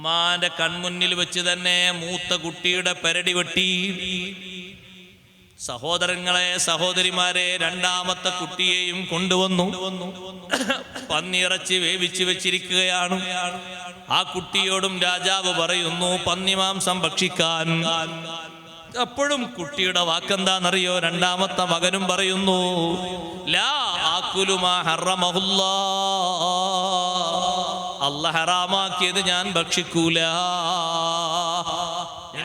ഉമ്മാന്റെ കൺമുന്നിൽ വെച്ച് തന്നെ മൂത്ത കുട്ടിയുടെ പെരടി വെട്ടി. സഹോദരങ്ങളെ സഹോദരിമാരെ രണ്ടാമത്തെ കുട്ടിയെയും കൊണ്ടുവന്നു. പന്നിയിറച്ചി വേവിച്ചു വെച്ചിരിക്കുകയാണ്. ആ കുട്ടിയോടും രാജാവ് പറയുന്നു പന്നിമാംസം ഭക്ഷിക്കാൻ അപ്പോഴും കുട്ടിയുടെ വാക്കെന്താണെന്നറിയോ? രണ്ടാമത്തെ മകനും പറയുന്നു ലാ ആക്കുലുമാ ഹറമഹുല്ലാ. അല്ല ഹറാമാക്കിയത് ഞാൻ ഭക്ഷിക്കൂല.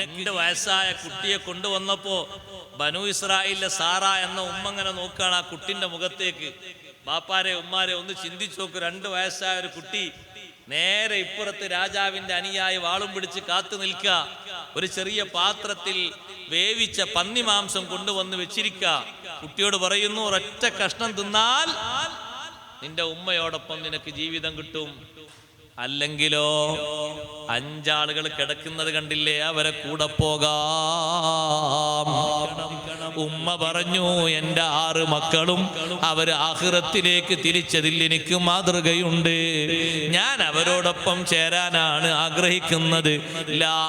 രണ്ട് വയസ്സായ കുട്ടിയെ കൊണ്ടുവന്നപ്പോ ബനു ഇസ്രായേലിലെ സാറ എന്ന ഉമ്മ അങ്ങനെ നോക്കുകയാണ് ആ കുട്ടിന്റെ മുഖത്തേക്ക്. ബാപ്പാരെ ഉമ്മാരെ ഒന്ന് ചിന്തിച്ചു നോക്ക്. രണ്ട് വയസ്സായ ഒരു കുട്ടി നേരെ ഇപ്പുറത്ത് രാജാവിന്റെ അനിയായി വാളും പിടിച്ച് കാത്തു നിൽക്കുക. ഒരു ചെറിയ പാത്രത്തിൽ വേവിച്ച പന്നി മാംസം കൊണ്ടുവന്ന് വെച്ചിരിക്കുക. കുട്ടിയോട് പറയുന്നു ഒരൊറ്റ കഷ്ണം തിന്നാൽ നിന്റെ ഉമ്മയോടൊപ്പം നിനക്ക് ജീവിതം കിട്ടും. അല്ലെങ്കിലോ അഞ്ചാളുകൾ കിടക്കുന്നത് കണ്ടില്ലേ? അവരെ കൂടെ പോകാം. ഉമ്മ പറഞ്ഞു എന്റെ ആറ് മക്കളും അവർ ആഹ്റത്തിലേക്ക് തിരിച്ചതിൽ എനിക്ക് മാതൃകയുണ്ട്. ഞാൻ അവരോടൊപ്പം ചേരാനാണ് ആഗ്രഹിക്കുന്നത്. ലാ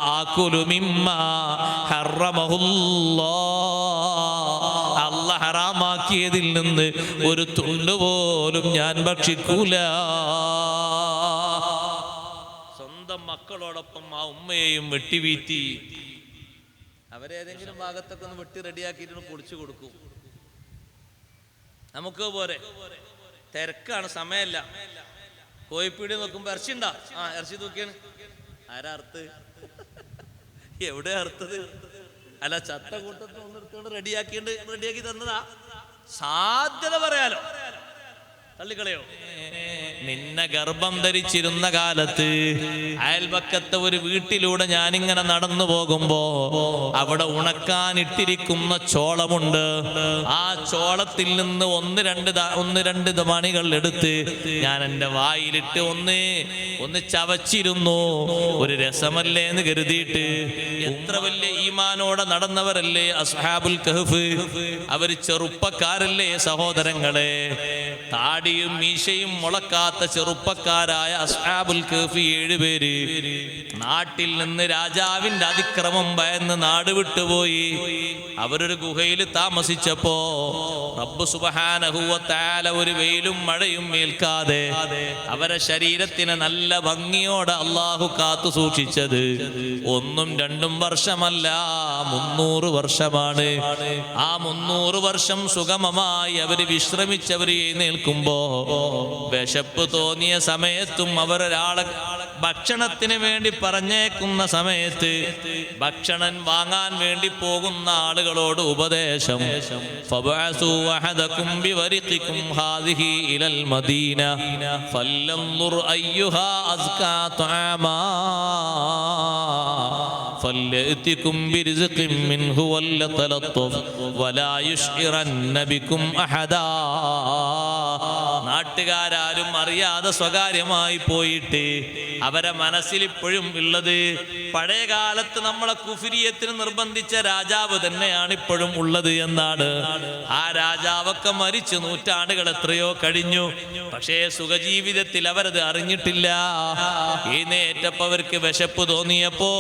ഹറാമാക്കിയതിൽ നിന്ന് ഒരു തുണ്ടുപോലും ഞാൻ ഭക്ഷിക്കൂല. ഉമ്മയെയും വെട്ടിവീറ്റി അവരേതെങ്കിലും ഭാഗത്തൊക്കെ ഒന്ന് വെട്ടി റെഡിയാക്കിയിട്ട് പൊളിച്ചു കൊടുക്കും. നമുക്ക് പോരെ. തിരക്കാണ് സമയമല്ല. കോഴിപ്പീടി നോക്കുമ്പോ ഇറച്ചി ഉണ്ടാ? ആ ഇറച്ചി നോക്കിയാണ് ആരാ അർത്ത് എവിടെ അർത്തത് അല്ല ചത്ത കൂട്ടത്തിൽ ഒന്നെടുത്തോണ്ട് റെഡിയാക്കിണ്ട് റെഡിയാക്കി തന്നതാ. സാധ്യത പറയാലോ. തള്ളിക്കളയോ? നിന്നെ ഗർഭം ധരിച്ചിരുന്ന കാലത്ത് അയൽപക്കത്തെ ഒരു വീട്ടിലൂടെ ഞാനിങ്ങനെ നടന്നു പോകുമ്പോ അവിടെ ഉണക്കാനിട്ടിരിക്കുന്ന ചോളമുണ്ട്. ആ ചോളത്തിൽ നിന്ന് ഒന്ന് രണ്ട് ഒന്ന് രണ്ട് മണികൾ എടുത്ത് ഞാൻ എന്റെ വായിലിട്ട് ഒന്ന് ഒന്ന് ചവച്ചിരുന്നു. ഒരു രസമല്ലേ എന്ന് കരുതിയിട്ട് എത്ര വലിയ ഈമാനോടെ നടന്നവരല്ലേ അസ്ഹാബുൽ കഹഫ്? അവർ ചെറുപ്പക്കാരല്ലേ സഹോദരങ്ങളെ? താടിയും മീശയും മുളക്കാത്ത ചെറുപ്പക്കാരായ അസ്ഹാബുൽ കഹഫ് ഏഴുപേര് നാട്ടിൽ നിന്ന് രാജാവിന്റെ അതിക്രമം ഭയന്ന് നാട് വിട്ടുപോയി അവരൊരു ഗുഹയിൽ താമസിച്ചപ്പോ റബ്ബ് സുബഹാനഹുവത്താല ഒരു വെയിലും മഴയും മേൽക്കാതെ അവരെ ശരീരത്തിന് നല്ല ഭംഗിയോടെ അള്ളാഹു കാത്തു സൂക്ഷിച്ചത്. ഒന്നും രണ്ടും വർഷമല്ല മുന്നൂറ് വർഷമാണ്. ആ മുന്നൂറ് വർഷം സുഗമമായി അവർ വിശ്രമിച്ചവര് എഴുന്നേൽക്കുമ്പോ വിശപ്പ് തോന്നിയ സമയത്തും അവർ ഒരാളെ ഭക്ഷണത്തിന് വേണ്ടി പറഞ്ഞേക്കുന്ന സമയത്ത് ഭക്ഷണം വാങ്ങാൻ വേണ്ടി പോകുന്ന ആളുകളോട് ഉപദേശം. നാട്ടുകാരും അറിയാതെ സ്വകാര്യമായി പോയിട്ട് അവരെ മനസ്സിൽ ഇപ്പോഴും ഉള്ളത്. പഴയ കാലത്ത് നമ്മളെ കുഫിരിയത്തിന് നിർബന്ധിച്ച രാജാവ് തന്നെയാണ് ഇപ്പോഴും ഉള്ളത് എന്നാണ്. ആ രാജാവൊക്കെ മരിച്ചു നൂറ്റാണ്ടുകൾ എത്രയോ കഴിഞ്ഞു. പക്ഷേ സുഖജീവിതത്തിൽ അവരത് അറിഞ്ഞിട്ടില്ല. എഴുന്നേറ്റപ്പോ അവർക്ക് വിശപ്പ് തോന്നിയപ്പോ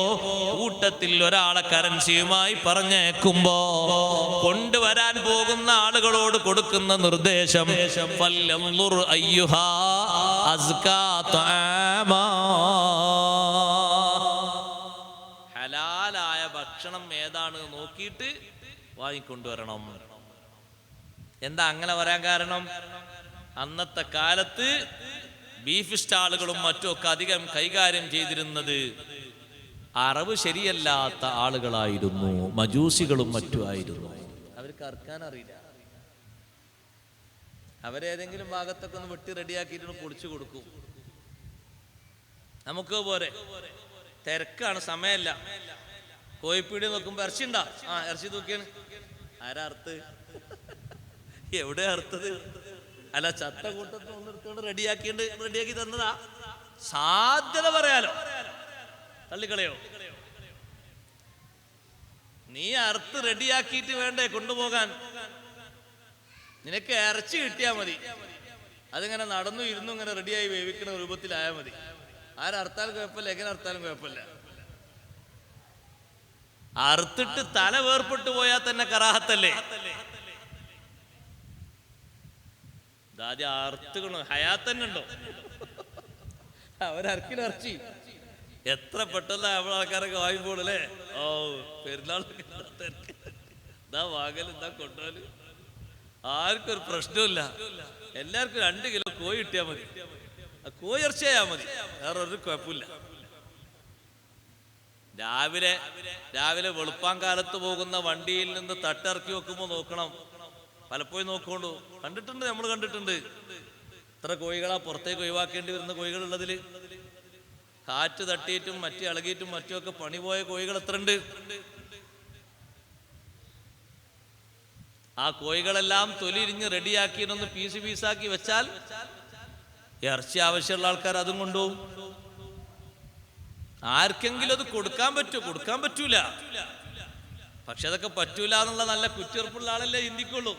കൂട്ടത്തിൽ ഒരാളെ കറൻസിയുമായി പറഞ്ഞേക്കുമ്പോ കൊണ്ടുവരാൻ പോകുന്ന ആളുകളോട് കൊടുക്കുന്ന നിർദ്ദേശം അയ്യുഹാ തആമാ. ഹലാലായ ഭക്ഷണം ഏതാണ് നോക്കിയിട്ട് വാങ്ങിക്കൊണ്ടുവരണം. എന്താ അങ്ങനെ പറയാൻ കാരണം? അന്നത്തെ കാലത്ത് ബീഫ് സ്റ്റാളുകളും മറ്റുമൊക്കെ അധികം കൈകാര്യം ചെയ്തിരുന്നത് അറവ് ശരിയല്ലാത്ത ആളുകളായിരുന്നു. മജൂസികളും മറ്റുമായിരുന്നു. അവർക്ക് അറിയില്ല. അവരേതെങ്കിലും ഭാഗത്തൊക്കെ ഒന്ന് വെട്ടി റെഡിയാക്കിയിട്ട് പൊളിച്ചു കൊടുക്കും. നമുക്ക് പോരെ? തിരക്കാണ് സമയമല്ല. കോഴിപ്പീടി നോക്കുമ്പോ ഇറച്ചി ഉണ്ടാ? ആ ഇറച്ചി തൂക്കിയാണ്. ആരാ അറുത്ത്? എവിടെ അറുത്തത്? അല്ല ചത്ത കൂട്ടത്തിൽ റെഡിയാക്കിണ്ട് റെഡിയാക്കി തന്നതാ. സാധ്യത പറയാലോ. തള്ളിക്കളയോ? നീ അറുത്ത് റെഡിയാക്കിയിട്ട് വേണ്ടേ കൊണ്ടുപോകാൻ? നിനക്ക് ഇറച്ചി കിട്ടിയാ മതി. അതിങ്ങനെ നടന്നു ഇരുന്നു ഇങ്ങനെ റെഡിയായി വേവിക്കുന്ന രൂപത്തിലായാൽ മതി. ആരർത്താലും കുഴപ്പമില്ല എങ്ങനെ അർത്താലും കുഴപ്പമില്ല. അറുത്തിട്ട് തല വേർപ്പെട്ടു പോയാൽ തന്നെ കറാഹത്തല്ലേ? ആദ്യം അറുത്തുകണോ? ഹയാത്ത് തന്നെ ഉണ്ടോ? അവരർക്കിന് ഇറച്ചി. എത്ര പെട്ടെന്ന് നമ്മളെ ആൾക്കാരൊക്കെ വാങ്ങിപ്പോളല്ലേ ഓ പെരുന്നാളൊക്കെ. ഇതാ വാങ്ങൽ ഇതാ കൊണ്ടുപോൽ ആർക്കും ഒരു പ്രശ്നമില്ല എല്ലാവർക്കും രണ്ട് കിലോ കോഴി കിട്ടിയാൽ മതി. കോഴി മതി. വേറെ ഒരു കുഴപ്പമില്ല. രാവിലെ രാവിലെ വെളുപ്പാൻ കാലത്ത് പോകുന്ന വണ്ടിയിൽ നിന്ന് തട്ടിറക്കി വെക്കുമ്പോൾ നോക്കണം. പലപ്പോഴും നോക്കോണ്ടു കണ്ടിട്ടുണ്ട് നമ്മൾ കണ്ടിട്ടുണ്ട്. ഇത്ര കോഴികളാ പുറത്തേക്ക് ഒഴിവാക്കേണ്ടി വരുന്ന കോഴികളുള്ളതിൽ കാറ്റ് തട്ടിയിട്ടും മറ്റേ ഇളകിയിട്ടും മറ്റുമൊക്കെ പണി പോയ കോഴികൾ എത്ര ഉണ്ട് ആ കോഴികളെല്ലാം തൊലിരിഞ്ഞ് റെഡിയാക്കിയിട്ടൊന്ന് പീസ് പീസാക്കി വെച്ചാൽ ഇറച്ചി ആവശ്യമുള്ള ആൾക്കാർ അതും കൊണ്ടുപോകും. ആർക്കെങ്കിലും അത് കൊടുക്കാൻ പറ്റുമോ കൊടുക്കാൻ പറ്റൂല. പക്ഷെ അതൊക്കെ പറ്റൂല എന്നുള്ള നല്ല കുറ്റിയുറപ്പുള്ള ആളല്ലേ ചിന്തിക്കുള്ളൂ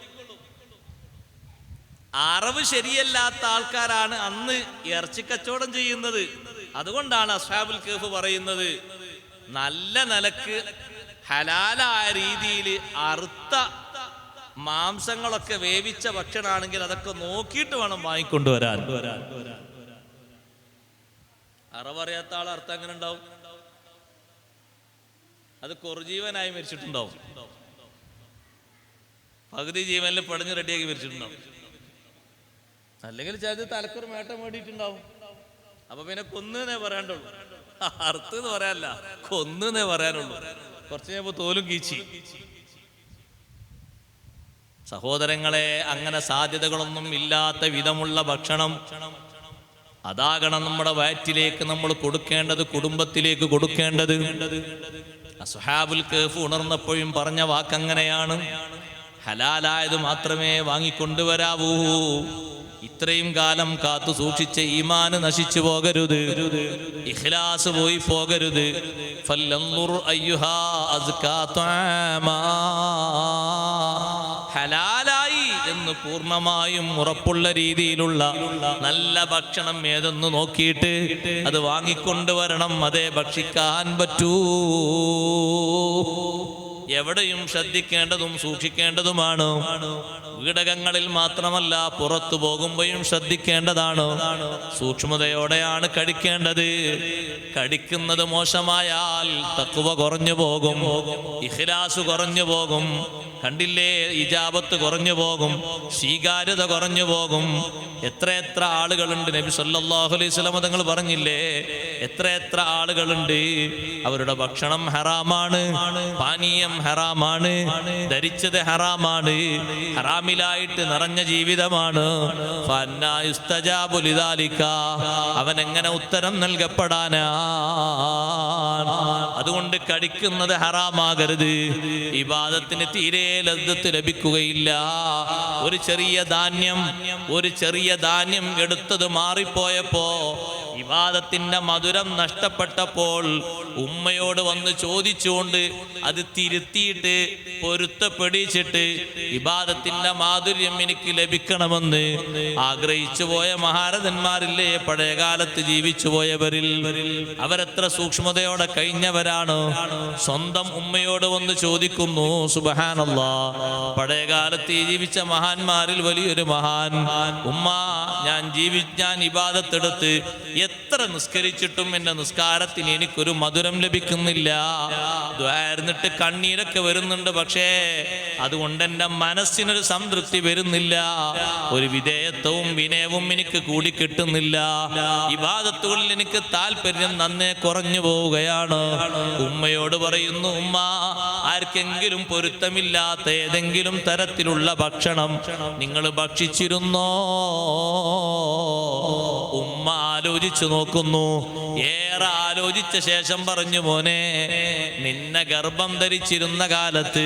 അറിവ് ശരിയല്ലാത്ത ആൾക്കാരാണ് അന്ന് ഇറച്ചി കച്ചവടം ചെയ്യുന്നത്. അതുകൊണ്ടാണ് അസ്ഹാബുൽ കേഫ് പറയുന്നത് നല്ല നിലയ്ക്ക് ഹലാലായ രീതിയിൽ അറുത്ത മാംസങ്ങളൊക്കെ വേവിച്ച ഭക്ഷണമാണെങ്കിൽ അതൊക്കെ നോക്കിയിട്ട് വേണം വാങ്ങിക്കൊണ്ടുവരാൻ. അറിവറിയാത്ത ആൾ അർത്ഥം അങ്ങനെ ഉണ്ടാവും? അത് കുറജീവനായി മരിച്ചിട്ടുണ്ടാവും. പകുതി ജീവനിൽ പടഞ്ഞു റെഡിയാക്കി മരിച്ചിട്ടുണ്ടാവും. അല്ലെങ്കിൽ ചിലത് തലക്കൊരു മേട്ടം വേണ്ടിയിട്ടുണ്ടാവും അപ്പൊ പിന്നെ കൊന്നേ പറയാണ്ടുള്ളൂ അർത്ഥം എന്ന് പറയാനല്ല കൊന്നേ പറയാനുള്ളൂ. കുറച്ച് കഴിയുമ്പോ തോലും കീച്ചി. സഹോദരങ്ങളെ അങ്ങനെ സാധ്യതകളൊന്നും ഇല്ലാത്ത വിധമുള്ള ഭക്ഷണം അതാകണം നമ്മുടെ വയറ്റിലേക്ക് നമ്മൾ കൊടുക്കേണ്ടത് കുടുംബത്തിലേക്ക് കൊടുക്കേണ്ടത്. അസുഹാബുൽ കേഫ് ഉണർന്നപ്പോഴും പറഞ്ഞ വാക്കങ്ങനെയാണ്. ഹലാലായത് മാത്രമേ വാങ്ങിക്കൊണ്ടുവരാവൂ. ഇത്രയും കാലം കാത്തു സൂക്ഷിച്ച ഈമാന് നശിച്ചു പോകരുത്. ഇഖ്ലാസ് പോയി പോകരുത്. അയ്യുഹാ അസ്കാ. ഹലാലായി എന്ന് പൂർണമായും ഉറപ്പുള്ള രീതിയിലുള്ള നല്ല ഭക്ഷണം ഏതെന്ന് നോക്കിയിട്ട് അത് വാങ്ങിക്കൊണ്ടുവരണം അതേ ഭക്ഷിക്കാൻ പറ്റൂ. എവിടെയും ശ്രദ്ധിക്കേണ്ടതും സൂക്ഷിക്കേണ്ടതുമാണ്. വീടകങ്ങളിൽ മാത്രമല്ല പുറത്തു പോകുമ്പോഴും ശ്രദ്ധിക്കേണ്ടതാണ്. സൂക്ഷ്മതയോടെയാണ് കടിക്കേണ്ടത് കടിക്കുന്നത് മോശമായാൽ തക്കുവ കുറഞ്ഞു പോകും. ഇഖ്ലാസ് കുറഞ്ഞു പോകും. കണ്ടില്ലേ ഇജാബത്ത് കുറഞ്ഞു പോകും. സ്വീകാര്യത കുറഞ്ഞു പോകും. എത്ര എത്ര ആളുകളുണ്ട് നബി സല്ലല്ലാഹു അലൈഹി വസല്ലം തങ്ങൾ പറഞ്ഞില്ലേ? എത്ര എത്ര ആളുകളുണ്ട്? അവരുടെ ഭക്ഷണം ഹറാമാണ്. പാനീയം ഹറാമാണ്. ധരിച്ചത് ഹറാമാണ്. ഹറാമിലായിട്ട് നിറഞ്ഞ ജീവിതമാണ്. അവൻ എങ്ങനെ ഉത്തരം നൽകപ്പെടാനാ? അതുകൊണ്ട് കടിക്കുന്നത് ഹറാമാകരുത്. ഇബാദത്തിന് തീരെ ലബ്ധത്ത് ലഭിക്കുകയില്ല. ഒരു ചെറിയ ധാന്യം ഒരു ചെറിയ ധാന്യം എടുത്തത് മാറിപ്പോയപ്പോ ഇബാദത്തിന്റെ മധുരം നഷ്ടപ്പെട്ടപ്പോൾ ഉമ്മയോട് വന്ന് ചോദിച്ചുകൊണ്ട് അത് തിരുത്തിയിട്ട് പൊരുത്തപ്പെടിച്ചിട്ട് ഇബാദത്തിന്റെ മാധുര്യം എനിക്ക് ലഭിക്കണമെന്ന് ആഗ്രഹിച്ചു പോയ മഹാരഥന്മാരില്ലേ? പഴയകാലത്ത് ജീവിച്ചു പോയവരിൽ അവരെത്ര സൂക്ഷ്മതയോടെ കഴിഞ്ഞവരാണ്. സ്വന്തം ഉമ്മയോട് വന്ന് ചോദിക്കുന്നു സുബഹാനല്ല പഴയകാലത്ത് ജീവിച്ച മഹാന്മാരിൽ വലിയൊരു മഹാൻ. ഉമ്മ ഞാൻ ജീവി ഞാൻ ഇബാദത്തെടുത്ത് എത്ര നിസ്കരിച്ചിട്ടും എന്റെ നിസ്കാരത്തിന് എനിക്കൊരു മധുരം ലഭിക്കുന്നില്ല. ദ്വാരുന്നിട്ട് കണ്ണീരൊക്കെ വരുന്നുണ്ട് പക്ഷേ അതുകൊണ്ട് എന്റെ മനസ്സിനൊരു സംതൃപ്തി വരുന്നില്ല. ഒരു വിധേയത്വവും വിനയവും എനിക്ക് കൂടി കിട്ടുന്നില്ല. ഇബാദത്തുകളിൽ എനിക്ക് താല്പര്യം നന്നേ കുറഞ്ഞു പോവുകയാണ്. ഉമ്മയോട് പറയുന്നു ഉമ്മ ആർക്കെങ്കിലും പൊരുത്തമില്ലാത്ത ഏതെങ്കിലും തരത്തിലുള്ള ഭക്ഷണം നിങ്ങൾ ഭക്ഷിച്ചിരുന്നോ? ഉമ്മ ആലോചിച്ചു നോക്കുന്നു. ഏറെ ആലോചിച്ച ശേഷം പറഞ്ഞു മോനെ നിന്നെ ഗർഭം ധരിച്ചിരുന്ന കാലത്ത്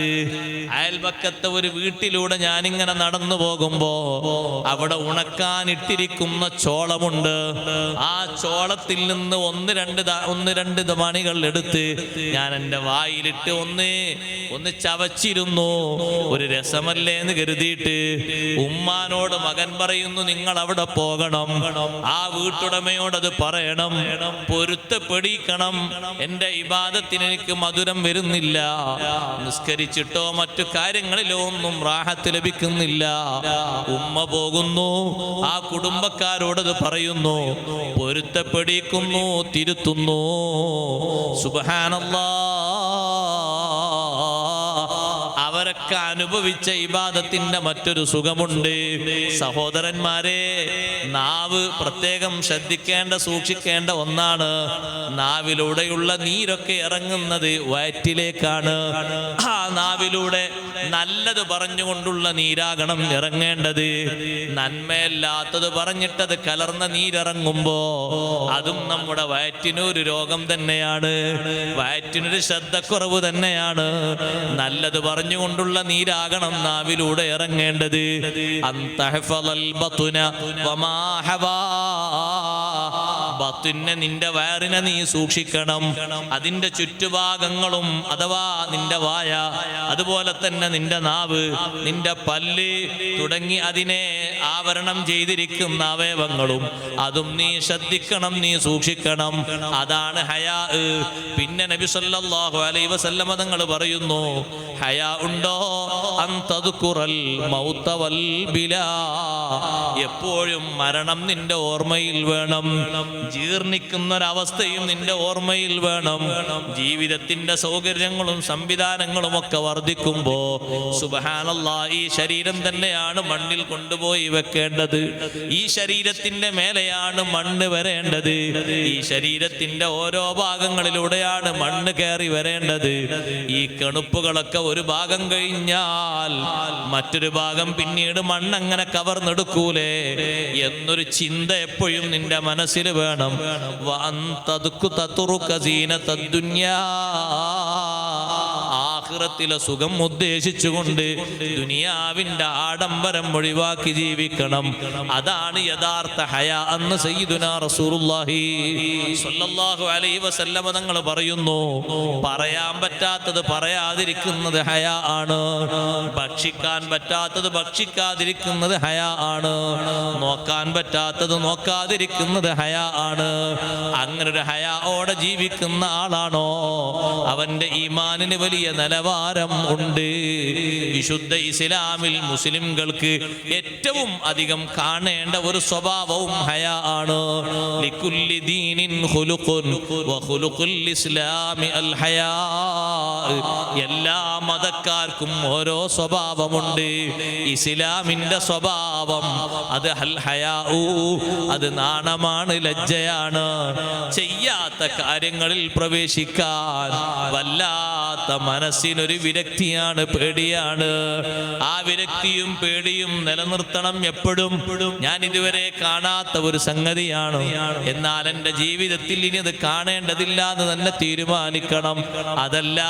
അയൽപക്കത്തെ ഒരു വീട്ടിലൂടെ ഞാനിങ്ങനെ നടന്നു പോകുമ്പോ അവിടെ ഉണക്കാനിട്ടിരിക്കുന്ന ചോളമുണ്ട്. ആ ചോളത്തിൽ നിന്ന് ഒന്ന് രണ്ട് ഒന്ന് രണ്ട് മണികൾ എടുത്ത് ഞാൻ എന്റെ വായിലിട്ട് ഒന്ന് ഒന്ന് ചവച്ചിരുന്നു. ഒരു രസമല്ലേ എന്ന് കരുതിയിട്ട് ഉമ്മാനോട് മകൻ പറയുന്നു നിങ്ങൾ അവിടെ പോകണം. ആ വീട്ടുടമയോട് അത് പറയണം. പൊരുത്തപ്പെടിക്കണം. എന്റെ ഇബാദത്തിന് എനിക്ക് മധുരം വരുന്നില്ല. നിസ്കരിച്ചിട്ടോ മറ്റു കാര്യങ്ങളിലോ ഒന്നും റാഹത്ത് ലഭിക്കുന്നില്ല. ഉമ്മ പോകുന്നു. ആ കുടുംബക്കാരോടത് പറയുന്നു. പൊരുത്തപ്പെടിക്കുന്നു തിരുത്തുന്നു. സുബഹാനല്ലാ. അവരൊക്കെ അനുഭവിച്ച ഇബാദത്തിന്റെ മറ്റൊരു സുഖമുണ്ട്. സഹോദരന്മാരെ നാവ് പ്രത്യേകം ശ്രദ്ധിക്കേണ്ട സൂക്ഷിക്കേണ്ട ഒന്നാണ്. നാവിലൂടെയുള്ള നീരൊക്കെ ഇറങ്ങുന്നത് വയറ്റിലേക്കാണ്. നാവിലൂടെ നല്ലത് പറഞ്ഞുകൊണ്ടുള്ള നീരാകണം ഇറങ്ങേണ്ടത്. നന്മയല്ലാത്തത് പറഞ്ഞിട്ടത് കലർന്ന നീരിറങ്ങുമ്പോ അതും നമ്മുടെ വയറ്റിനൊരു രോഗം തന്നെയാണ്. വയറ്റിനൊരു ശ്രദ്ധക്കുറവ് തന്നെയാണ്. നല്ലത് പറഞ്ഞുകൊണ്ടുള്ള നീരാകണം നാവിലൂടെ ഇറങ്ങേണ്ടത്. നിന്റെ വയറിനെ നീ സൂക്ഷിക്കണം. അതിന്റെ ചുറ്റുഭാഗങ്ങളും അഥവാ നിന്റെ വായ അതുപോലെ തന്നെ നിന്റെ നാവ് നിന്റെ പല്ല് തുടങ്ങി അതിനെ ആവരണം ചെയ്തിരിക്കുന്ന അവയവങ്ങളും അതും നീ ശ്രദ്ധിക്കണം നീ സൂക്ഷിക്കണം. അതാണ് ഹയാ. പിന്നെ നബി സല്ലല്ലാഹു അലൈഹി വസല്ലമ തങ്ങൾ പറയുന്നു ഹയാ ഉണ്ടോ? എപ്പോഴും മരണം നിന്റെ ഓർമ്മയിൽ വേണം. ജീർണിക്കുന്ന ഒരവസ്ഥയും നിന്റെ ഓർമ്മയിൽ വേണം. ജീവിതത്തിന്റെ സൗകര്യങ്ങളും സംവിധാനങ്ങളും ഒക്കെ വർദ്ധിക്കുമ്പോ സുബഹാനല്ലാ ഈ ശരീരം തന്നെയാണ് മണ്ണിൽ കൊണ്ടുപോയി വെക്കേണ്ടത്. ഈ ശരീരത്തിന്റെ മേലെയാണ് മണ്ണ് വരേണ്ടത്. ഈ ശരീരത്തിന്റെ ഓരോ ഭാഗങ്ങളിലൂടെയാണ് മണ്ണ് കയറി വരേണ്ടത്. ഈ കണുപ്പുകളൊക്കെ ഒരു ഭാഗം കഴിഞ്ഞാൽ മറ്റൊരു ഭാഗം പിന്നീട് മണ്ണങ്ങനെ കവർന്നെടുക്കൂലേ? എന്നൊരു ചിന്ത എപ്പോഴും നിന്റെ മനസ്സിൽ വേണം. തതുക്കു തത്തുറു കസീന സീനത്തദ്ദുന്യാ. ആഖിറത്തിലെ സുഖം ഉദ്ദേശിച്ചുകൊണ്ട് ദുനിയാവിന്റെ ആഡംബരം ഒഴിവാക്കി ജീവിക്കണം. അതാണ് യഥാർത്ഥ ഹയ അന്ന് സയ്യിദുനാ റസൂലുള്ളാഹി സ്വല്ലല്ലാഹു അലൈഹി വസല്ലമ തങ്ങൾ പറയുന്നു. പറയാൻ പറ്റാത്തത് പറയാതിരിക്കുന്നത് ഹയ ആണ്. ഭക്ഷിക്കാൻ പറ്റാത്തത് ഭക്ഷിക്കാതിരിക്കുന്നത് ഹയ ആണ്. നോക്കാൻ പറ്റാത്തത് നോക്കാതിരിക്കുന്നത് ഹയ ആണ്. അങ്ങനെ ഒരു ഹയാഓടെ ജീവിക്കുന്ന ആളാണോ? അവന്റെ ഈമാനിന് വലിയ നിലവാരം ഉണ്ട്. വിശുദ്ധ ഇസ്ലാമിൽ മുസ്ലിംകൾക്ക് ഏറ്റവും അധികം കാണേണ്ട ഒരു സ്വഭാവവും ഹയ. ആണ് എല്ലാ മതക്കാർക്കും ഓരോ സ്വഭാവമുണ്ട്. ഇസ്ലാമിന്റെ സ്വഭാവം അത് അത് നാണമാണ് ലജ്ജയാണ്. ചെയ്യാത്ത കാര്യങ്ങളിൽ പ്രവേശിക്കാൻ വല്ലാത്ത മനസ്സിനൊരു വിരക്തിയാണ് പേടിയാണ്. ആ വിരക്തിയും പേടിയും നിലനിർത്തണം എപ്പോഴും. ഞാൻ ഇതുവരെ കാണാത്ത ഒരു സംഗതിയാണ്. എന്നാൽ എന്റെ ജീവിതത്തിൽ ഇനി അത് കാണേണ്ടതില്ല എന്ന് തന്നെ തീരുമാനിക്കണം. അതല്ല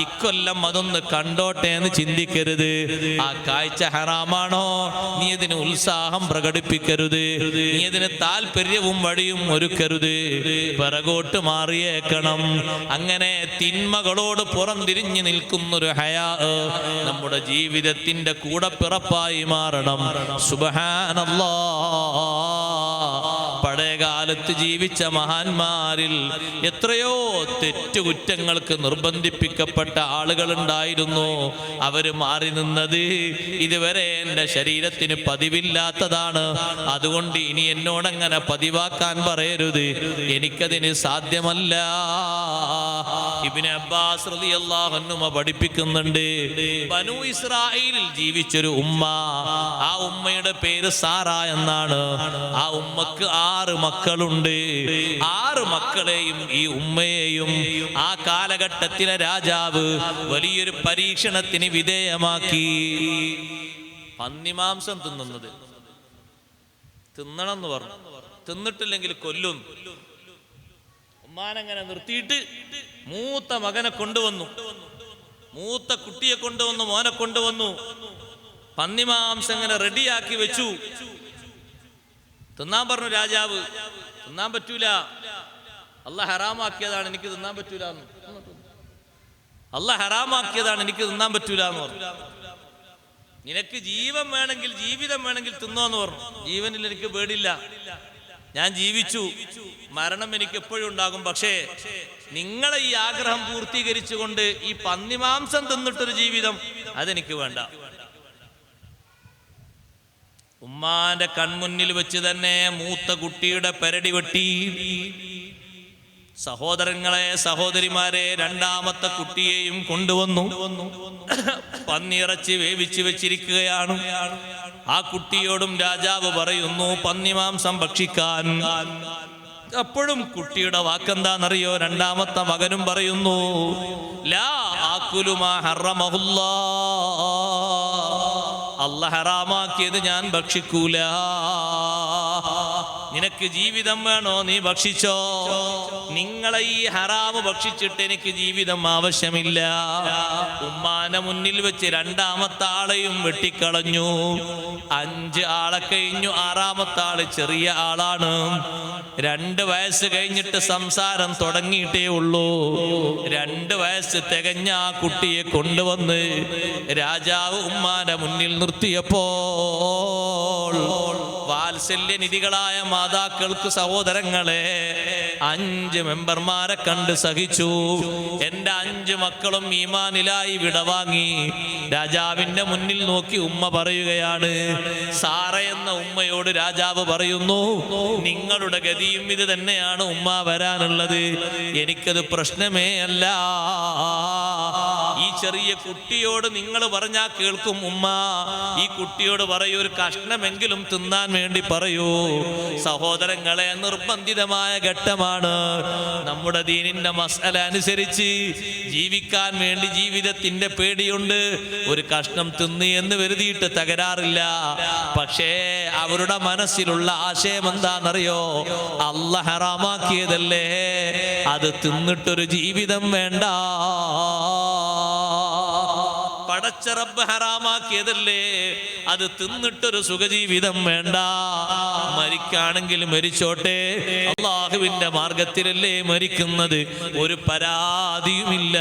ഇക്കൊല്ലം അതൊന്ന് കണ്ടോട്ടെ എന്ന് ചിന്തിക്കരുത്. ആ കാഴ്ച ഹറാമാണോ? നീ ഇതിന് ഉത്സാഹം പ്രകടിപ്പിക്കരുത്. നീ ഇതിന് താല്പര്യവും വഴിയും ഒരുക്കരുത്. പിറകോട്ട് മാറിയേക്കണം. അങ്ങനെ തിന്മകളോട് പുറംതിരിഞ്ഞു നിൽക്കുന്നൊരു ഹയാ നമ്മുടെ ജീവിതത്തിന്റെ കൂടെ പിറപ്പായി മാറണം. സുബഹാനല്ലാ. കാലത്ത് ജീവിച്ച മഹാന്മാരിൽ എത്രയോ തെറ്റുകുറ്റങ്ങൾക്ക് നിർബന്ധിപ്പിക്കപ്പെട്ട ആളുകളുണ്ടായിരുന്നു. അവർ മാറി നിന്നത് ഇതുവരെ എന്റെ ശരീരത്തിന് പതിവില്ലാത്തതാണ്. അതുകൊണ്ട് ഇനി എന്നോടങ്ങനെ പതിവാക്കാൻ പറയരുത്. എനിക്കതിന് സാധ്യമല്ല. അബ്ബാസ് പഠിപ്പിക്കുന്നുണ്ട്. ബനു ഇസ്രായേലിൽ ജീവിച്ചൊരു ഉമ്മ. ആ ഉമ്മയുടെ പേര് സാറ എന്നാണ്. ആ ഉമ്മക്ക് ആറ് മക്കളുണ്ട്. ആറ് മക്കളെയും ഈ ഉമ്മയെയും ആ കാലഘട്ടത്തിലെ രാജാവ് വലിയൊരു പരീക്ഷണത്തിന് വിധേയമാക്കി. പന്നിമാംസം തിന്നുന്നത്. തിന്നണം എന്ന് പറഞ്ഞു. തിന്നിട്ടില്ലെങ്കിൽ കൊല്ലും. ഉമ്മാനങ്ങനെ നിർത്തിയിട്ട് മൂത്ത മകനെ കൊണ്ടുവന്നു. മൂത്ത കുട്ടിയെ കൊണ്ടുവന്നു മോനെ കൊണ്ടുവന്നു. പന്നിമാംസം ഇങ്ങനെ റെഡിയാക്കി വെച്ചു. തിന്നാൻ പറഞ്ഞു രാജാവ്. തിന്നാൻ പറ്റൂല. അല്ല ഹറാമാക്കിയതാണ് എനിക്ക് തിന്നാൻ പറ്റൂല എന്ന് അല്ല ഹറാമാക്കിയതാണ് എനിക്ക് തിന്നാൻ പറ്റൂല എന്ന് പറഞ്ഞു. നിനക്ക് ജീവൻ വേണമെങ്കിൽ ജീവിതം വേണമെങ്കിൽ തിന്നോന്ന് പറഞ്ഞു. ജീവനിൽ എനിക്ക് പേടില്ല. ഞാൻ ജീവിച്ചു. മരണം എനിക്ക് എപ്പോഴും ഉണ്ടാകും. പക്ഷേ നിങ്ങളെ ഈ ആഗ്രഹം പൂർത്തീകരിച്ചുകൊണ്ട് ഈ പന്നിമാംസം തിന്നിട്ടൊരു ജീവിതം അതെനിക്ക് വേണ്ട. ഉമ്മാന്റെ കൺമുന്നിൽ വെച്ച് തന്നെ മൂത്ത കുട്ടിയുടെ പെരടി വെട്ടി. സഹോദരങ്ങളെ സഹോദരിമാരെ രണ്ടാമത്തെ കുട്ടിയെയും കൊണ്ടുവന്നു. പന്നിയിറച്ചി വേവിച്ച് വെച്ചിരിക്കുകയാണ്. ആ കുട്ടിയോടും രാജാവ് പറയുന്നു പന്നിമാംസം ഭക്ഷിക്കാൻ അപ്പോഴും കുട്ടിയുടെ വാക്കെന്താണെന്നറിയോ? രണ്ടാമത്തെ മകനും പറയുന്നു ലാ ആക്കുലുമാ ഹറമഹുല്ലാ. അല്ല ഹറാമാക്കിയത് ഞാൻ ഭക്ഷിക്കൂല. നിനക്ക് ജീവിതം വേണോ നീ ഭക്ഷിച്ചോ? നിങ്ങളെ ഈ ഹറാമ് ഭക്ഷിച്ചിട്ട് എനിക്ക് ജീവിതം ആവശ്യമില്ല. ഉമ്മാനെ മുന്നിൽ വെച്ച് രണ്ടാമത്തെ ആളെയും വെട്ടിക്കളഞ്ഞു. അഞ്ച് ആളെ കഴിഞ്ഞു ആറാമത്തെ ആൾ ചെറിയ ആളാണ്. രണ്ട് വയസ്സ് കഴിഞ്ഞിട്ട് സംസാരം തുടങ്ങിയിട്ടേ ഉള്ളൂ. രണ്ട് വയസ്സ് തികഞ്ഞ ആ കുട്ടിയെ കൊണ്ടുവന്ന് രാജാവ് ഉമ്മാന്റെ മുന്നിൽ നിർത്തിയപ്പോൾ വാത്സല്യനിധികളായ മാതാക്കൾക്ക് സഹോദരങ്ങളെ അഞ്ച് മെമ്പർമാരെ കണ്ട് സഹിച്ചു. എന്റെ അഞ്ച് മക്കളും ഈമാനിലായി വിടവാങ്ങി. രാജാവിന്റെ മുന്നിൽ നോക്കി ഉമ്മ പറയുകയാണ് സാറ എന്ന ഉമ്മയോട് രാജാവ് പറയുന്നു നിങ്ങളുടെ ഗതിയും ഇത് തന്നെയാണ് ഉമ്മ വരാനുള്ളത്. എനിക്കത് പ്രശ്നമേ അല്ല. ചെറിയ കുട്ടിയോട് നിങ്ങൾ പറഞ്ഞാ കേൾക്കും ഉമ്മ ഈ കുട്ടിയോട് പറയൂ ഒരു കഷ്ണമെങ്കിലും തിന്നാൻ വേണ്ടി പറയൂ. സഹോദരങ്ങളെ നിർബന്ധിതമായ ഘട്ടമാണ്. നമ്മുടെ ദീനിന്റെ മസല അനുസരിച്ച് ജീവിക്കാൻ വേണ്ടി ജീവിതത്തിന്റെ പേടിയുണ്ട്. ഒരു കഷ്ണം തിന്നു എന്ന് വരുതിയിട്ട് തകരാറില്ല. പക്ഷേ അവരുടെ മനസ്സിലുള്ള ആശയം എന്താണെന്നറിയോ? അല്ല ഹറാമാക്കിയതല്ലേ? അത് തിന്നിട്ടൊരു ജീവിതം വേണ്ട. പടച്ച റബ്ബ് ഹറാമാക്കിയതല്ലേ? അത് തിന്നിട്ടൊരു സുഖജീവിതം വേണ്ട. മരിക്കാണെങ്കിൽ മരിച്ചോട്ടെ. അള്ളാഹുവിന്റെ മാർഗത്തിലല്ലേ മരിക്കുന്നത്? ഒരു പരാതിയുമില്ല.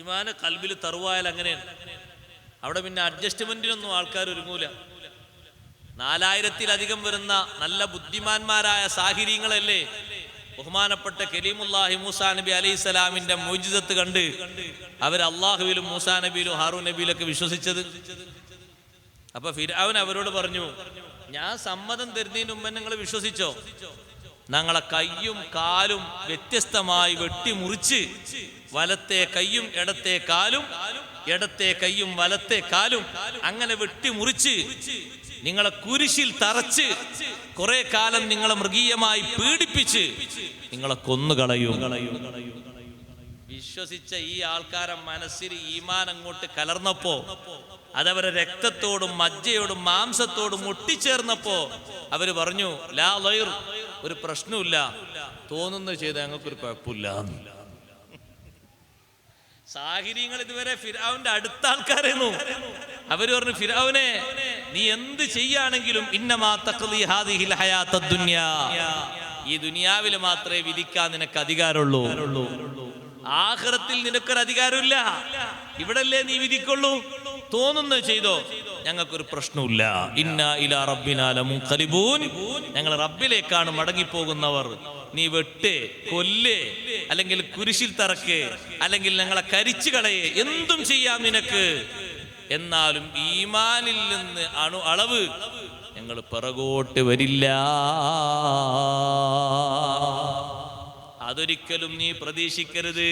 ഈമാനെ കൽബിൽ തറുവായാൽ അങ്ങനെയാണ്. അവിടെ പിന്നെ അഡ്ജസ്റ്റ്മെന്റിനൊന്നും ആൾക്കാർ ഒരുങ്ങൂല. നാലായിരത്തിലധികം വരുന്ന നല്ല ബുദ്ധിമാന്മാരായ സാഹിര്യങ്ങളല്ലേ ബഹുമാനപ്പെട്ട കലീമുല്ലാഹി മൂസാ നബി അലൈഹി സ്വലാമിന്റെ മോജിതത്ത് കണ്ട് അവർ അള്ളാഹുവിലും മൂസാ നബിയിലും ഹാറൂ നബിയിലൊക്കെ വിശ്വസിച്ചത്. അപ്പൊ ഫിരാവൻ അവരോട് പറഞ്ഞു ഞാൻ സമ്മതം തരുന്നതിന് മുമ്പ് നിങ്ങൾ വിശ്വസിച്ചോ? ഞങ്ങളെ കയ്യും കാലും വ്യത്യസ്തമായി വെട്ടിമുറിച്ച് വലത്തെ കയ്യും ഇടത്തെ കാലും ഇടത്തെ കയ്യും വലത്തെ കാലും അങ്ങനെ വെട്ടിമുറിച്ച് നിങ്ങളെ കുരിശിൽ തറച്ച് കുറെ കാലം നിങ്ങളെ മൃഗീയമായി പീഡിപ്പിച്ച് നിങ്ങളെ കൊന്നുകളയും. വിശ്വസിച്ച ഈ ആൾക്കാരെ മനസ്സിൽ ഈമാൻ അങ്ങോട്ട് കലർന്നപ്പോ അതവരെ രക്തത്തോടും മജ്ജയോടും മാംസത്തോടും ഒട്ടിച്ചേർന്നപ്പോ അവർ പറഞ്ഞു ലാ ലൈർ ഒരു പ്രശ്നമില്ല തോന്നുന്നത് ചെയ്ത് ഞങ്ങൾക്കൊരു കുഴപ്പമില്ല. സാഹിര്യങ്ങൾ ഇതുവരെ ഫിരാവിന്റെ അടുത്ത ആൾക്കാരായിരുന്നു. അവർ പറഞ്ഞു ഫിരാവിനെ നീ എന്ത് ചെയ്യാണെങ്കിലും ഈ ദുനിയാവിൽ മാത്രമേ വിധിക്കാൻ നിനക്ക് അധികാരമുള്ളൂ. ആഖിറത്തിൽ നിനക്കൊരു അധികാരമില്ല. ഇവിടല്ലേ നീ വിധിക്കുള്ളൂ. തോന്നുന്നത് ചെയ്തോ? ഞങ്ങൾക്കൊരു പ്രശ്നമില്ല ഇന്ന ഇല റബിനാലും ഞങ്ങൾ റബ്ബിലേക്കാണ് മടങ്ങിപ്പോകുന്നവർ. നീ വെട്ട് കൊല്ല് അല്ലെങ്കിൽ കുരിശിൽ തറക്ക് അല്ലെങ്കിൽ ഞങ്ങളെ കരിച്ചു കളയെ എന്തും ചെയ്യാം നിനക്ക്. എന്നാലും ഈമാനിൽ നിന്ന് അണു അളവ് ഞങ്ങൾ പിറകോട്ട് വരില്ല. അതൊരിക്കലും നീ പ്രതീക്ഷിക്കരുത്.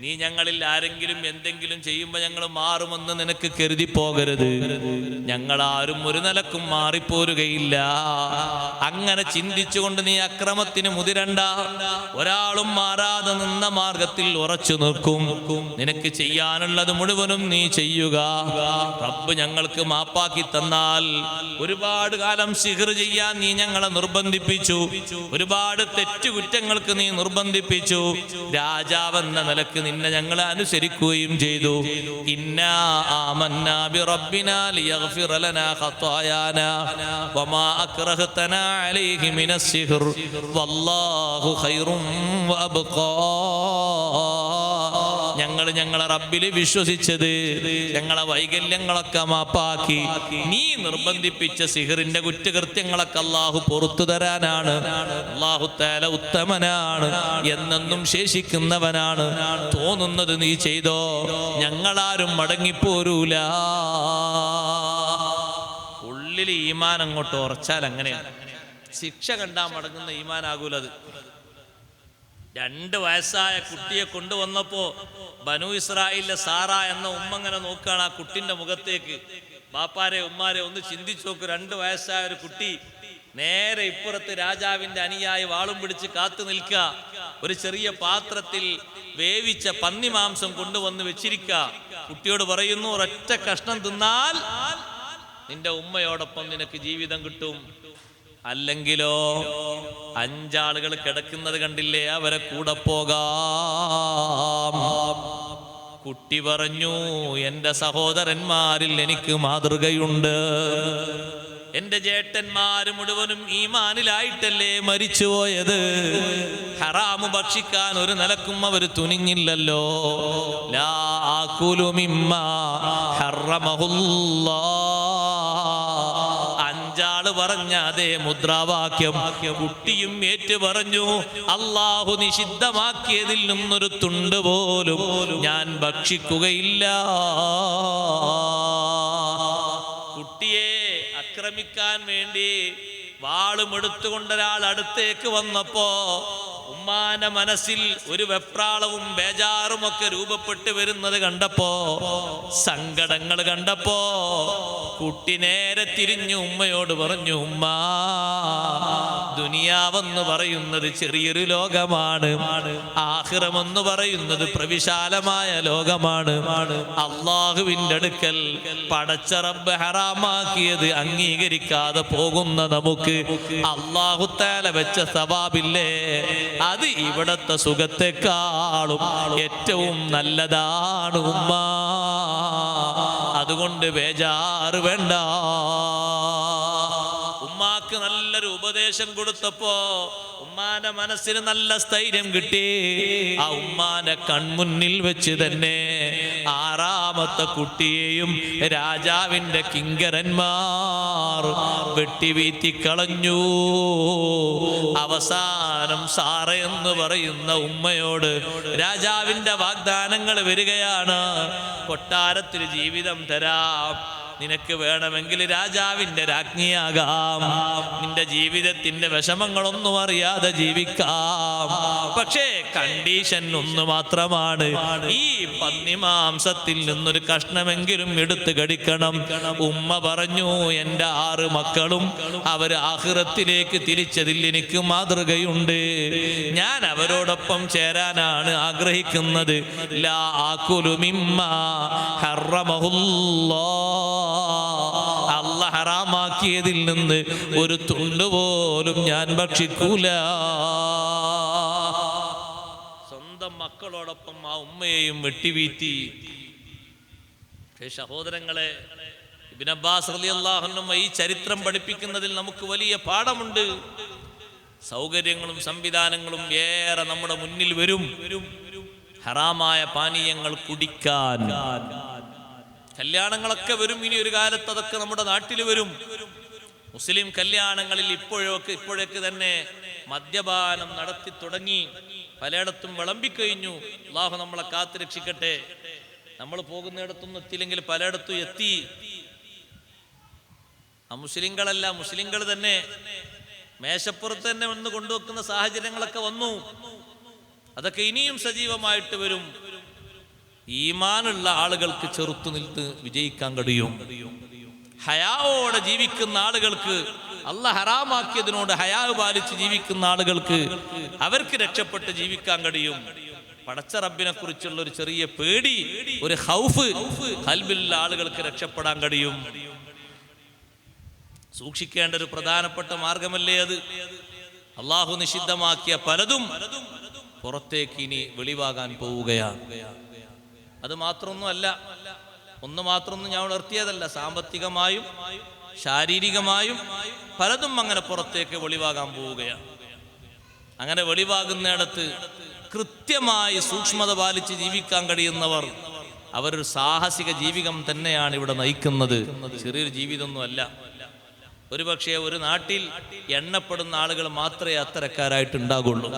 നീ ഞങ്ങളിൽ ആരെങ്കിലും എന്തെങ്കിലും ചെയ്യുമ്പോൾ ഞങ്ങൾ മാറുമെന്ന് നിനക്ക് കരുതി പോകരുത്. ഞങ്ങൾ ആരും ഒരു നിലക്കും മാറിപ്പോരുകയില്ല. അങ്ങനെ ചിന്തിച്ചുകൊണ്ട് നീ അക്രമത്തിന് മുതിരണ്ട. ഒരാളും മാറാതെ നിന്ന മാർഗത്തിൽ ഉറച്ചു നിൽക്കും. നിനക്ക് ചെയ്യാനുള്ളത് മുഴുവനും നീ ചെയ്യുക. റബ്ബ് ഞങ്ങൾക്ക് മാപ്പാക്കി തന്നാൽ ഒരുപാട് കാലം സിഹർ ചെയ്യാൻ നീ ഞങ്ങളെ നിർബന്ധിപ്പിച്ചു. ഒരുപാട് തെറ്റുകുറ്റങ്ങൾക്ക് നീ നിർബന്ധിപ്പിച്ചു. രാജാവെന്ന നിലയ്ക്ക് നിന്നെ ഞങ്ങൾ അനുസരിക്കുകയും ചെയ്തു. ഇന്നാ ആമന്നാ ബിറബ്ബിനാ ലിയഗ്ഫിറ ലനാ ഖത്തായാനാ. വമാ അക്റഹ്തനാ അലൈഹി മിനസ് സിഹ്ർ വല്ലാഹു ഖൈറും വഅബ്ഖാ ഞങ്ങൾ ഞങ്ങളെ റബ്ബിൽ വിശ്വസിച്ചത്. ഞങ്ങളെ വൈകല്യങ്ങളൊക്കെ മാപ്പാക്കി. നീ നിർബന്ധിപ്പിച്ച സിഹറിന്റെ കുറ്റകൃത്യങ്ങളൊക്കെ അള്ളാഹു പുറത്തു തരാനാണ്. അള്ളാഹു തേല ഉത്തമനാണ്. എന്നെന്നും ശേഷിക്കുന്നവനാണ്. തോന്നുന്നത് നീ ചെയ്തോ? ഞങ്ങളാരും മടങ്ങിപ്പോരൂല. ഉള്ളിൽ ഈമാൻ അങ്ങോട്ട് ഉറച്ചാൽ അങ്ങനെയാണ്. ശിക്ഷ കണ്ടാ മടങ്ങുന്ന ഈമാനാകൂലത്. രണ്ട് വയസ്സായ കുട്ടിയെ കൊണ്ടുവന്നപ്പോ ബനു ഇസ്രായേലിലെ സാറ എന്ന ഉമ്മ ഇങ്ങനെ നോക്കുകയാണ് ആ കുട്ടിന്റെ മുഖത്തേക്ക്. ബാപ്പാരെ ഉമ്മാരെ ഒന്ന് ചിന്തിച്ചു നോക്ക്. രണ്ട് വയസ്സായ ഒരു കുട്ടി നേരെ ഇപ്പുറത്ത് രാജാവിന്റെ അനിയായി വാളും പിടിച്ച് കാത്തു നിൽക്കുക. ഒരു ചെറിയ പാത്രത്തിൽ വേവിച്ച പന്നി മാംസം കൊണ്ടുവന്ന് വെച്ചിരിക്കുക. കുട്ടിയോട് പറയുന്നു ഒരൊറ്റ കഷ്ണം തിന്നാൽ നിന്റെ ഉമ്മയോടൊപ്പം നിനക്ക് ജീവിതം കിട്ടും. അല്ലെങ്കിലോ അഞ്ചാളുകൾ കിടക്കുന്നത് കണ്ടില്ലേ? അവരെ കൂടെ പോകാം. കുട്ടി പറഞ്ഞു എന്റെ സഹോദരന്മാരിൽ എനിക്ക് മാതൃകയുണ്ട്. എന്റെ ജേട്ടന്മാര് മുഴുവനും ഈമാനിലായിട്ടല്ലേ മരിച്ചുപോയത് ഹറാമ് ഭക്ഷിക്കാൻ ഒരു നിലക്കും അവർ തുനിഞ്ഞില്ലല്ലോ. ലാ ആക്കുലു മിമ്മാ ഹറമഹുല്ലാ. അഞ്ചാൾ പറഞ്ഞ അതേ മുദ്രാവാക്യം. കുട്ടിയും ഏറ്റു പറഞ്ഞു അള്ളാഹു നിഷിദ്ധമാക്കിയതിൽ നിന്നൊരു തുണ്ട് പോലും ഞാൻ ഭക്ഷിക്കുകയില്ല. കുട്ടിയെ ആക്രമിക്കാൻ വേണ്ടി വാളും എടുത്തുകൊണ്ടൊരാൾ അടുത്തേക്ക് വന്നപ്പോ ഉമ്മാന്റെ മനസ്സിൽ ഒരു വെപ്രാളവും ബേജാറും ഒക്കെ രൂപപ്പെട്ട് വരുന്നത് കണ്ടപ്പോ സങ്കടങ്ങൾ കണ്ടപ്പോ കുട്ടി നേരെ തിരിഞ്ഞു ഉമ്മയോട് പറഞ്ഞു ഉമ്മ ദുനിയാവെന്ന് പറയുന്നത് ചെറിയൊരു ലോകമാണ്. ആഹ്റമെന്ന് പറയുന്നത് പ്രവിശാലമായ ലോകമാണ്. അള്ളാഹുവിന്റെ അടുക്കൽ പടച്ച റബ്ബ് ഹറാമാക്കിയത് അംഗീകരിക്കാതെ പോകുന്ന നമുക്ക് അള്ളാഹുത്താല വെച്ച സവാബില്ലേ? അത് ഇവിടത്തെ സുഖത്തെക്കാളും ഏറ്റവും നല്ലതാണ് ഉമ്മ. അതുകൊണ്ട് ബേജാറ് വേണ്ട. ഉമ്മാക്ക് നല്ലൊരു ഉപദേശം കൊടുത്തപ്പോ ഉമ്മാന്റെ മനസ്സിന് നല്ല സ്ഥൈര്യം കിട്ടി. ആ ഉമ്മാന്റെ കൺമുന്നിൽ വെച്ച് തന്നെ ആറാമത്തെ കുട്ടിയെയും രാജാവിന്റെ കിങ്കരന്മാർ വെട്ടിവീത്തി കളഞ്ഞു. അവസാനം സാറ എന്ന് പറയുന്ന ഉമ്മയോട് രാജാവിന്റെ വാഗ്ദാനങ്ങൾ വരികയാണ്. കൊട്ടാരത്തിൽ ജീവിതം തരാം. നിനക്ക് വേണമെങ്കിൽ രാജാവിന്റെ രാജ്ഞിയാകാം. നിന്റെ ജീവിതത്തിന്റെ വിഷമങ്ങളൊന്നും അറിയാതെ ജീവിക്കാം. പക്ഷേ കണ്ടീഷൻ ഒന്ന് മാത്രമാണ്. ഈ പന്നിമാംസത്തിൽ നിന്നൊരു കഷ്ണമെങ്കിലും എടുത്തു കടിക്കണം. ഉമ്മ പറഞ്ഞു എന്റെ ആറ് മക്കളും അവർ ആഹൃത്തിലേക്ക് തിരിച്ചതിൽ എനിക്ക് മാതൃകയുണ്ട്. ഞാൻ അവരോടൊപ്പം ചേരാനാണ് ആഗ്രഹിക്കുന്നത്. ലാ ആക്കുലു മിമ്മ ഹറമഹുല്ലാ. ഹറാമാക്കിയതിൽ നിന്ന് ഒരു തുണ്ട് പോലും ഞാൻ ഭക്ഷിക്കൂല. സ്വന്തം മക്കളോടൊപ്പം ആ ഉമ്മയെയും പക്ഷേ സഹോദരങ്ങളെ ഇബിൻ അബ്ബാസ് റളിയല്ലാഹുഅൻഹു ഈ ചരിത്രം പഠിപ്പിക്കുന്നതിൽ നമുക്ക് വലിയ പാഠമുണ്ട്. സൗകര്യങ്ങളും സംവിധാനങ്ങളും ഏറെ നമ്മുടെ മുന്നിൽ വരും. ഹറാമായ പാനീയങ്ങൾ കുടിക്കാൻ. കല്യാണങ്ങളൊക്കെ വരും ഇനി ഒരു കാലത്ത് അതൊക്കെ നമ്മുടെ നാട്ടിൽ വരും. മുസ്ലിം കല്യാണങ്ങളിൽ ഇപ്പോഴൊക്കെ ഇപ്പോഴൊക്കെ തന്നെ മദ്യപാനം നടത്തി തുടങ്ങി പലയിടത്തും വിളമ്പിക്കഴിഞ്ഞു അള്ളാഹു നമ്മളെ കാത്തു രക്ഷിക്കട്ടെ നമ്മൾ പോകുന്നിടത്തൊന്നും എത്തിയില്ലെങ്കിൽ പലയിടത്തും എത്തി. ആ മുസ്ലിങ്ങളല്ല മുസ്ലിങ്ങൾ തന്നെ മേശപ്പുറത്ത് തന്നെ വന്ന് കൊണ്ടുവെക്കുന്ന സാഹചര്യങ്ങളൊക്കെ വന്നു. അതൊക്കെ ഇനിയും സജീവമായിട്ട് വരും. ഈമാനുള്ള ആളുകൾക്ക് ചെറുത്തു നിൽത്ത് വിജയിക്കാൻ കഴിയും. ഹയാവോടെ ജീവിക്കുന്ന ആളുകൾക്ക് അല്ല ഹറാമാക്കിയതിനോട് ഹയാവ് പാലിച്ച് ജീവിക്കുന്ന ആളുകൾക്ക് അവർക്ക് രക്ഷപ്പെട്ട് ജീവിക്കാൻ കഴിയും. പടച്ച റബ്ബിനെ കുറിച്ചുള്ള ഒരു ചെറിയ പേടി ഒരു ഹൗഫ് ഹൽബിലുള്ള ആളുകൾക്ക് രക്ഷപ്പെടാൻ കഴിയും. സൂക്ഷിക്കേണ്ട ഒരു പ്രധാനപ്പെട്ട മാർഗമല്ലേ അത്? അള്ളാഹു നിഷിദ്ധമാക്കിയ പലതും പുറത്തേക്ക് ഇനി വെളിവാകാൻ പോവുകയാണ്. അത് മാത്രമൊന്നുമല്ല ഒന്ന് മാത്രമൊന്നും ഞാൻ ഉണർത്തിയതല്ല. സാമ്പത്തികമായും ശാരീരികമായും പലതും അങ്ങനെ പുറത്തേക്ക് വെളിവാകാൻ പോവുകയാണ്. അങ്ങനെ വെളിവാകുന്നിടത്ത് കൃത്യമായി സൂക്ഷ്മത പാലിച്ച് ജീവിക്കാൻ കഴിയുന്നവർ അവരൊരു സാഹസിക ജീവിതം തന്നെയാണ് ഇവിടെ നയിക്കുന്നത്. ചെറിയൊരു ജീവിതമൊന്നുമല്ല ഒരുപക്ഷെ ഒരു നാട്ടിൽ എണ്ണപ്പെടുന്ന ആളുകൾ മാത്രമേ അത്തരക്കാരായിട്ട് ഉണ്ടാകുള്ളൂ.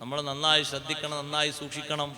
നമ്മൾ നന്നായി ശ്രദ്ധിക്കണം നന്നായി സൂക്ഷിക്കണം